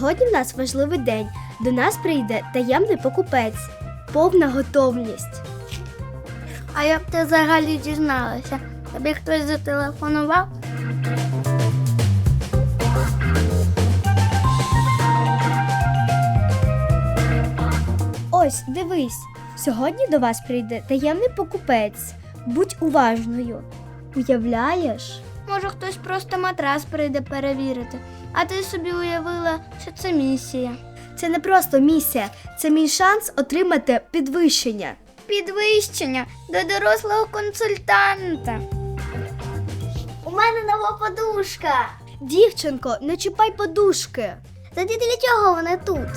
Сьогодні в нас важливий день. До нас прийде таємний покупець. Повна готовність. А як ти взагалі дізналася? Тобі хтось зателефонував? Ось, дивись, сьогодні до вас прийде таємний покупець. Будь уважною. Уявляєш? Може, хтось просто матрас прийде перевірити, а ти собі уявила, що це місія. Це не просто місія, це мій шанс отримати підвищення. Підвищення до дорослого консультанта. У мене нова подушка. Дівчинко, не чіпай подушки. Тоді для чого вони тут?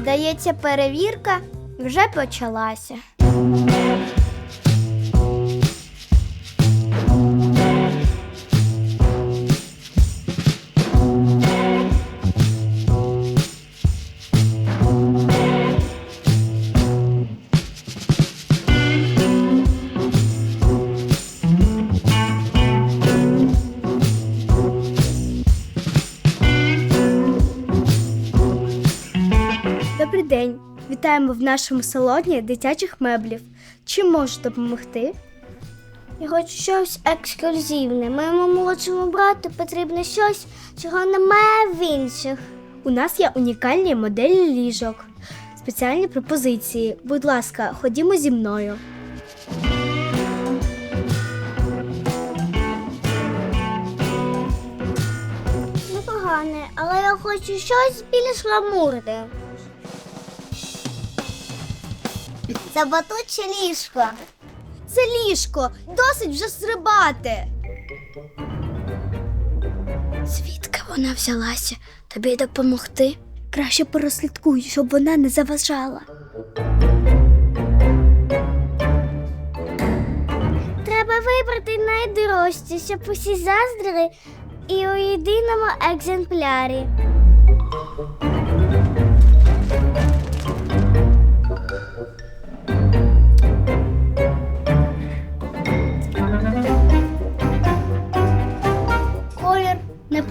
Здається, перевірка вже почалася. Вітаємо в нашому салоні дитячих меблів. Чим можу допомогти? Я хочу щось ексклюзивне. Моєму молодшому брату потрібно щось, чого немає в інших. У нас є унікальні моделі ліжок, спеціальні пропозиції. Будь ласка, ходімо зі мною. Непогане, але я хочу щось більш гламурне. Це батуче ліжко. Це ліжко, досить вже стрибати. Звідки вона взялася? Тобі допомогти? Краще прослідкуй, щоб вона не заважала. Треба вибрати найдорожче, щоб усі заздрили і у єдиному екземплярі.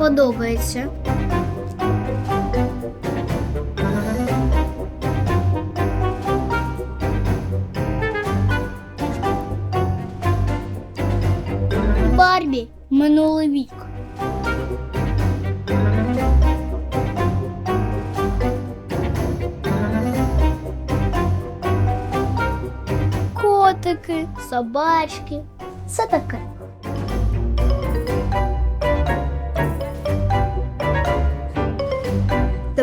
Подобається. Барбі минулий вік. Котики, собачки. Все таке.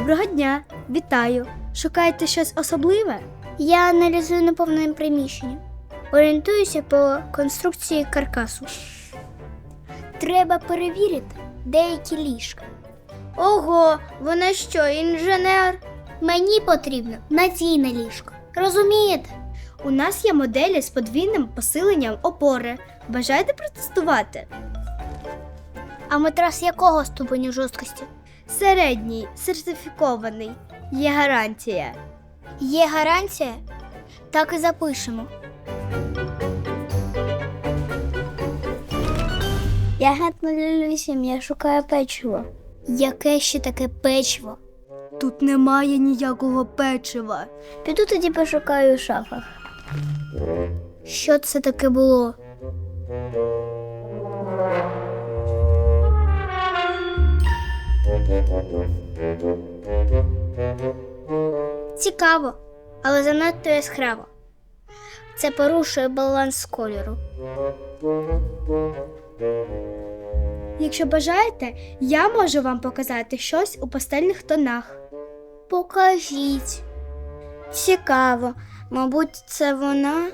Доброго дня, вітаю. Шукаєте щось особливе? Я аналізую наповнене приміщення. Орієнтуюся по конструкції каркасу. Треба перевірити деякі ліжка. Ого, вона що, інженер? Мені потрібно надійне ліжко. Розумієте? У нас є моделі з подвійним посиленням опори. Бажаєте протестувати? А матрас якого ступеню жорсткості? Середній, сертифікований. Є гарантія. Є гарантія? Так і запишемо. Я геть 08, я шукаю печиво. Яке ще таке печиво? Тут немає ніякого печива. Піду тоді пошукаю у шафах. Що це таке було? Цікаво, але занадто яскраво. Це порушує баланс кольору. Якщо бажаєте, я можу вам показати щось у пастельних тонах. Покажіть. Цікаво. Мабуть, це вона.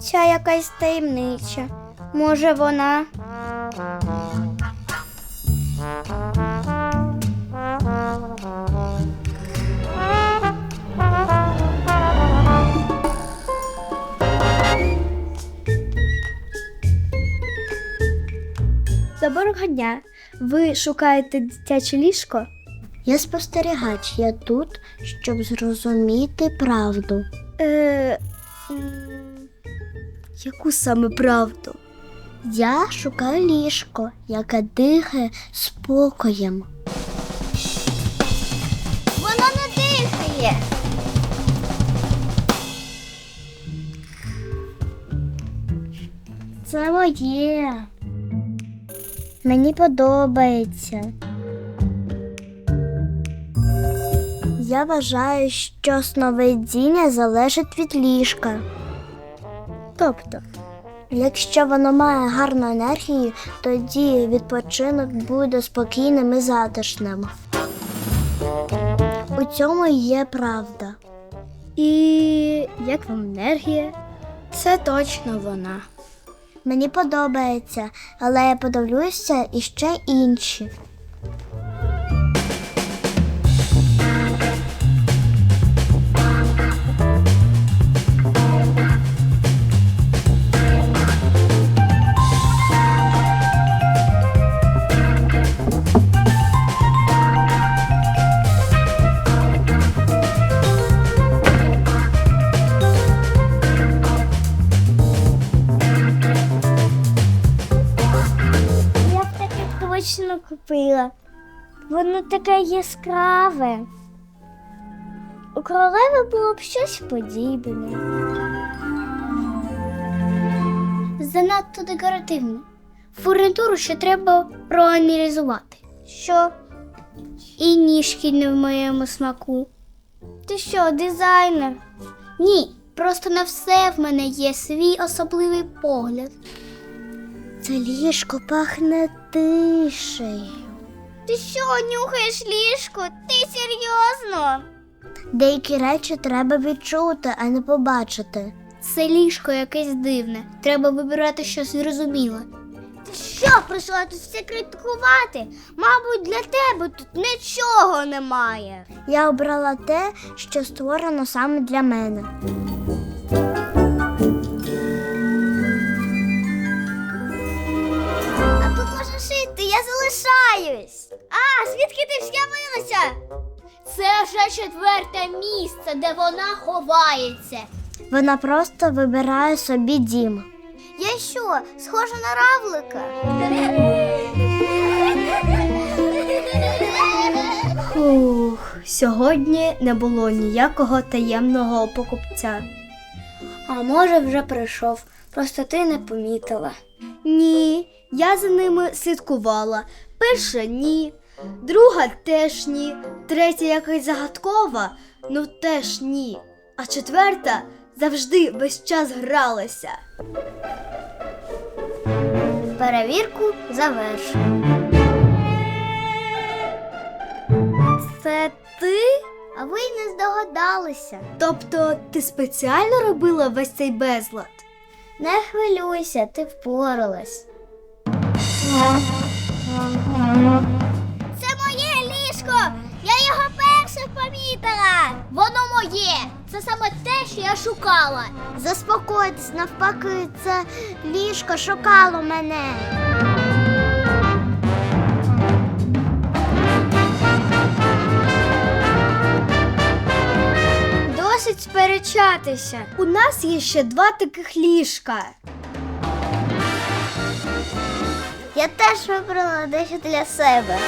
Ця якась таємнича. Може, вона. Доброго дня. Ви шукаєте дитяче ліжко? Я спостерігач, я тут, щоб зрозуміти правду. Е, м, Яку саме правду? Я шукаю ліжко, яке дихає спокоєм. Воно не дихає. Це моє. Мені подобається. Я вважаю, що сновидіння залежить від ліжка. Тобто, якщо воно має гарну енергію, тоді відпочинок буде спокійним і затишним. У цьому є правда. І як вам енергія? Це точно вона. Мені подобається, але я подивлюся і ще інші. Купила. Воно таке яскраве. У королеви було б щось подібне. Занадто декоративне. Фурнітуру ще треба проаналізувати. Що? І ніжки не в моєму смаку. Ти що, дизайнер? Ні, просто на все в мене є свій особливий погляд. Це ліжко пахне тишею. Ти що, нюхаєш ліжко? Ти серйозно? Деякі речі треба відчути, а не побачити. Це ліжко якесь дивне. Треба вибирати щось зрозуміле. Ти що, прийшла тут все критикувати? Мабуть, для тебе тут нічого немає. Я обрала те, що створено саме для мене. Я залишаюсь. А, звідки ти з'явилася? Це вже четверте місце, де вона ховається. Вона просто вибирає собі дім. Я що, схожа на равлика? Фух, сьогодні не було ніякого таємного покупця. А може вже прийшов, просто ти не помітила. Ні, я за ними слідкувала. Перша ні, друга теж ні, третя якась загадкова, ну теж ні. А четверта завжди весь час гралася. Перевірку завершено. Це ти? А ви й не здогадалися. Тобто ти спеціально робила весь цей безлад? Не хвилюйся, ти впоралась. Це моє ліжко! Я його перше помітила! Воно моє! Це саме те, що я шукала. Заспокойтесь, навпаки, це ліжко шукало мене. Досить сперечатися. У нас є ще два таких ліжка. Я теж вибрала дещо для себе.